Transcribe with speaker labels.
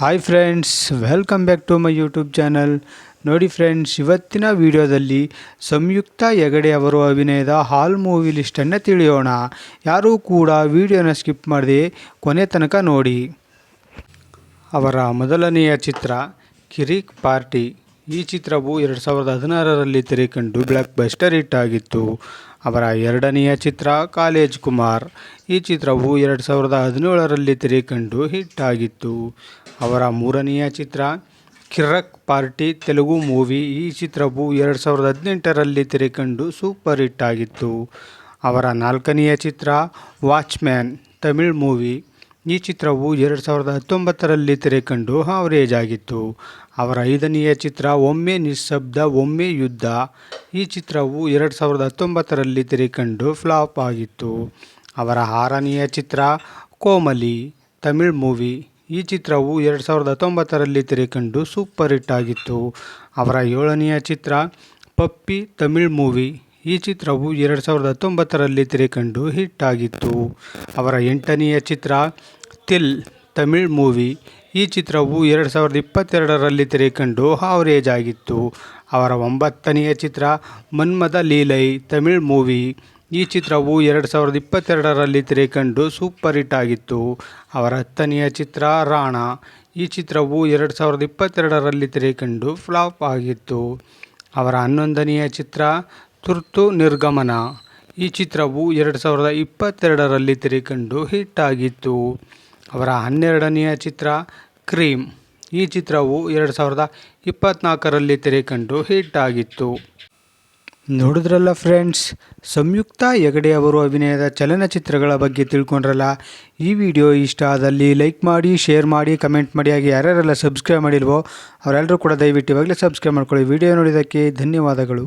Speaker 1: Hi friends welcome back to my YouTube channel ನೋಡಿ friends ಇವತ್ತಿನ ವಿಡಿಯೋದಲ್ಲಿ ಸಂಯುಕ್ತ ಹೆಗಡೆ ಅವರು ಅಭಿನಯದ ಹಾಲ್ ಮೂವಿ ಲಿಸ್ಟನ್ನು ತಿಳಿಯೋಣ. ಯಾರೂ ಕೂಡ ವಿಡಿಯೋನ ಸ್ಕಿಪ್ ಮಾಡದೆ ಕೊನೆ ತನಕ ನೋಡಿ. ಅವರ ಮೊದಲನೆಯ ಚಿತ್ರ ಕಿರಿಕ್ ಪಾರ್ಟಿ. ಈ ಚಿತ್ರವು ಎರಡು ಸಾವಿರದ ಹದಿನಾರರಲ್ಲಿ ತೆರೆಕಂಡು ಬ್ಲಾಕ್ ಬಸ್ಟರ್ ಹಿಟ್ ಆಗಿತ್ತು. ಅವರ ಎರಡನೆಯ ಚಿತ್ರ ಕಾಲೇಜ್ ಕುಮಾರ್. ಈ ಚಿತ್ರವು ಎರಡು ಸಾವಿರದ ಹದಿನೇಳರಲ್ಲಿ ತೆರೆಕಂಡು ಹಿಟ್ ಆಗಿತ್ತು. ಅವರ ಮೂರನೆಯ ಚಿತ್ರ ಕಿರಕ್ ಪಾರ್ಟಿ ತೆಲುಗು ಮೂವಿ. ಈ ಚಿತ್ರವು ಎರಡು ಸಾವಿರದ ಹದಿನೆಂಟರಲ್ಲಿ ತೆರೆಕಂಡು ಸೂಪರ್ ಹಿಟ್ ಆಗಿತ್ತು. ಅವರ ನಾಲ್ಕನೆಯ ಚಿತ್ರ ವಾಚ್ಮ್ಯಾನ್ ತಮಿಳ್ ಮೂವಿ. ಈ ಚಿತ್ರವು ಎರಡು ಸಾವಿರದ ಹತ್ತೊಂಬತ್ತರಲ್ಲಿ ತೆರೆಕಂಡು ಆವರೇಜ್ ಆಗಿತ್ತು ಅವರ ಐದನೆಯ ಚಿತ್ರ, ಒಮ್ಮೆ ನಿಶ್ಶಬ್ದ ಒಮ್ಮೆ ಯುದ್ಧ. ಈ ಚಿತ್ರವು ಎರಡು ಸಾವಿರದ ಹತ್ತೊಂಬತ್ತರಲ್ಲಿ ತೆರೆಕಂಡು ಫ್ಲಾಪ್ ಆಗಿತ್ತು. ಅವರ ಆರನೆಯ ಚಿತ್ರ, ಕೋಮಲಿ, ತಮಿಳ್ ಮೂವಿ. ಈ ಚಿತ್ರವು ಎರಡು ಸಾವಿರದ ಹತ್ತೊಂಬತ್ತರಲ್ಲಿ ತೆರೆಕಂಡು ಸೂಪರ್ ಹಿಟ್ ಆಗಿತ್ತು. ಅವರ ಏಳನೆಯ ಚಿತ್ರ, ಪಪ್ಪಿ, ತಮಿಳ್ ಮೂವಿ. ಈ ಚಿತ್ರವು ಎರಡು ಸಾವಿರದ ಹತ್ತೊಂಬತ್ತರಲ್ಲಿ ತೆರೆಕಂಡು ಹಿಟ್ ಆಗಿತ್ತು. ಅವರ ಎಂಟನೆಯ ಚಿತ್ರ ತಿಲ್ ತಮಿಳ್ ಮೂವಿ. ಈ ಚಿತ್ರವು ಎರಡು ಸಾವಿರದ ಇಪ್ಪತ್ತೆರಡರಲ್ಲಿ ತೆರೆಕಂಡು ಆವರೇಜ್ ಆಗಿತ್ತು ಅವರ ಒಂಬತ್ತನೆಯ ಚಿತ್ರ ಮನ್ಮದ ಲೀಲೈ ತಮಿಳ್ ಮೂವಿ. ಈ ಚಿತ್ರವು ಎರಡು ಸಾವಿರದ ಇಪ್ಪತ್ತೆರಡರಲ್ಲಿ ತೆರೆಕಂಡು ಸೂಪರ್ ಹಿಟ್ ಆಗಿತ್ತು. ಅವರ ಹತ್ತನೆಯ ಚಿತ್ರ ರಾಣ. ಈ ಚಿತ್ರವು ಎರಡು ಸಾವಿರದ ಇಪ್ಪತ್ತೆರಡರಲ್ಲಿ ತೆರೆಕಂಡು ಫ್ಲಾಪ್ ಆಗಿತ್ತು. ಅವರ ಹನ್ನೊಂದನೆಯ ಚಿತ್ರ ತುರ್ತು ನಿರ್ಗಮನ. ಈ ಚಿತ್ರವು ಎರಡು ಸಾವಿರದ ಇಪ್ಪತ್ತೆರಡರಲ್ಲಿ ತೆರೆಕಂಡು ಹಿಟ್ ಆಗಿತ್ತು. ಅವರ ಹನ್ನೆರಡನೆಯ ಚಿತ್ರ ಕ್ರೀಮ್. ಈ ಚಿತ್ರವು ಎರಡು ಸಾವಿರದ ಇಪ್ಪತ್ತ್ನಾಲ್ಕರಲ್ಲಿ ತೆರೆಕಂಡು ಹಿಟ್ ಆಗಿತ್ತು. ನೋಡಿದ್ರಲ್ಲ ಫ್ರೆಂಡ್ಸ್, ಸಂಯುಕ್ತ ಹೆಗಡೆ ಅವರು ಅಭಿನಯದ ಚಲನಚಿತ್ರಗಳ ಬಗ್ಗೆ ತಿಳ್ಕೊಂಡ್ರಲ್ಲ? ಈ ವಿಡಿಯೋ ಇಷ್ಟ ಆದಲ್ಲಿ ಲೈಕ್ ಮಾಡಿ, ಶೇರ್ ಮಾಡಿ, ಕಮೆಂಟ್ ಮಾಡಿ, ಹಾಗೆ ಯಾರ್ಯಾರೆಲ್ಲ ಸಬ್ಸ್ಕ್ರೈಬ್ ಮಾಡಿಲ್ವೋ ಅವರೆಲ್ಲರೂ ಕೂಡ ದಯವಿಟ್ಟು ಇವಾಗಲೇ ಸಬ್ಸ್ಕ್ರೈಬ್ ಮಾಡ್ಕೊಳ್ಳಿ. ವಿಡಿಯೋ ನೋಡಿದ್ದಕ್ಕೆ ಧನ್ಯವಾದಗಳು.